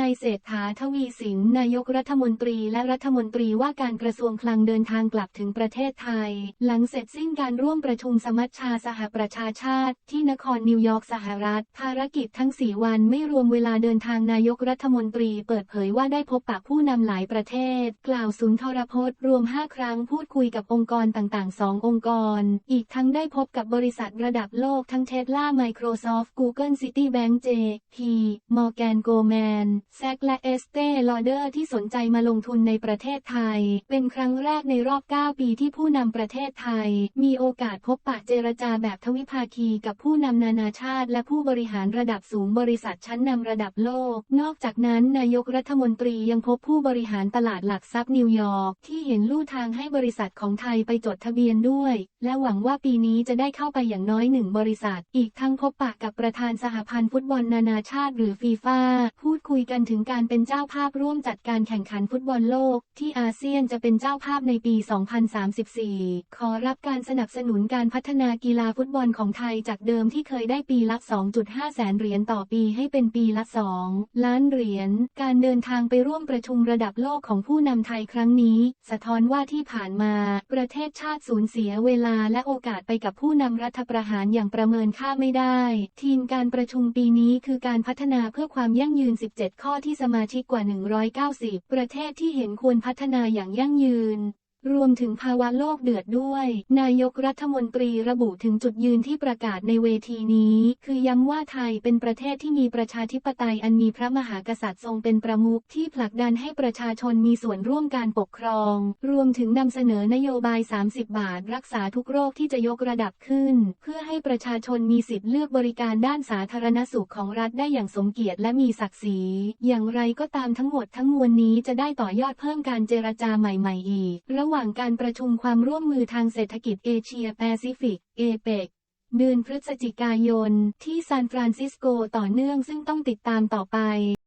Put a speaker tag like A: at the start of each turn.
A: นายเศรษฐาทวีสินนายกรัฐมนตรีและรัฐมนตรีว่าการกระทรวงคลังเดินทางกลับถึงประเทศไทย หลังเสร็จสิ้นการร่วมประชุมสมัชชาสหประชาชาติ ที่นครนิวยอร์กสหรัฐ ภารกิจทั้ง 4 วันไม่รวมเวลาเดินทางนายกรัฐมนตรีเปิดเผยว่าได้พบปะผู้นำหลายประเทศ กล่าวสุนทรพจน์รวม 5 ครั้งพูดคุยกับองค์กรต่างๆ 2 องค์กร อีกทั้งได้พบกับบริษัทระดับโลกทั้งเทสลา Microsoft Google Citibank JP Morgan Goldman Sachs แแซกและ Estee Lauder ที่สนใจมาลงทุนในประเทศไทย เป็นครั้งแรกในรอบ 9 ปีที่ผู้นำประเทศไทย มีโอกาสพบปะเจรจาแบบทวิภาคีกับผู้นำนานาชาติ และผู้บริหารระดับสูงบริษัทชั้นนำระดับโลก นอกจากนั้นนายกรัฐมนตรียังพบผู้บริหารตลาดหลักทรัพย์นิวยอร์กที่เห็นลู่ทางให้บริษัทของไทยไปจดทะเบียนด้วย และหวังว่าปีนี้จะได้เข้าไปอย่างน้อยหนึ่งบริษัท อีกทั้งพบปะกับประธานสหพันธ์ฟุตบอลนานาชาติหรือฟีฟ่าพูดคุยกันถึงการเป็นเจ้าภาพร่วมจัดการแข่งขันฟุตบอลโลก ที่อาเซียนจะเป็นเจ้าภาพในปี 2034 ขอรับการสนับสนุนการพัฒนากีฬาฟุตบอลของไทยจากเดิมที่เคยได้ปีละ 2.5 แสนเหรียญต่อปีให้เป็นปีละ 2 ล้านเหรียญ การเดินทางไปร่วมประชุมระดับโลกของผู้นำไทยครั้งนี้ สะท้อนว่าที่ผ่านมา ประเทศชาติสูญเสียเวลาและโอกาสไปกับผู้นำรัฐประหารอย่างประเมินค่าไม่ได้ ทีมการประชุมปีนี้คือการพัฒนาเพื่อความยั่งยืน 17ข้อที่สมาชิกกว่า 190 ประเทศที่เห็นควรพัฒนาอย่างยั่งยืน รวมถึงภาวะโลกเดือดด้วย นายกรัฐมนตรีระบุถึงจุดยืนที่ประกาศในเวทีนี้ คือย้ำว่าไทยเป็นประเทศที่มีประชาธิปไตยอันมีพระมหากษัตริย์ทรงเป็นประมุขที่ผลักดันให้ประชาชนมีส่วนร่วมการปกครอง รวมถึงนำเสนอนโยบาย 30 บาท รักษาทุกโรคที่จะยกระดับขึ้น เพื่อให้ประชาชนมีสิทธิ์เลือกบริการด้านสาธารณสุขของรัฐได้อย่างสมเกียรติและมีศักดิ์ศรี อย่างไรก็ตามทั้งหมดทั้งมวลนี้จะได้ต่อยอดเพิ่มการเจรจาใหม่ ๆ อีกระหว่างการประชุมความร่วมมือทางเศรษฐกิจเอเชียแปซิฟิก เอเปกเดือนพฤศจิกายน ที่ซานฟรานซิสโกต่อเนื่องซึ่งต้องติดตามต่อไป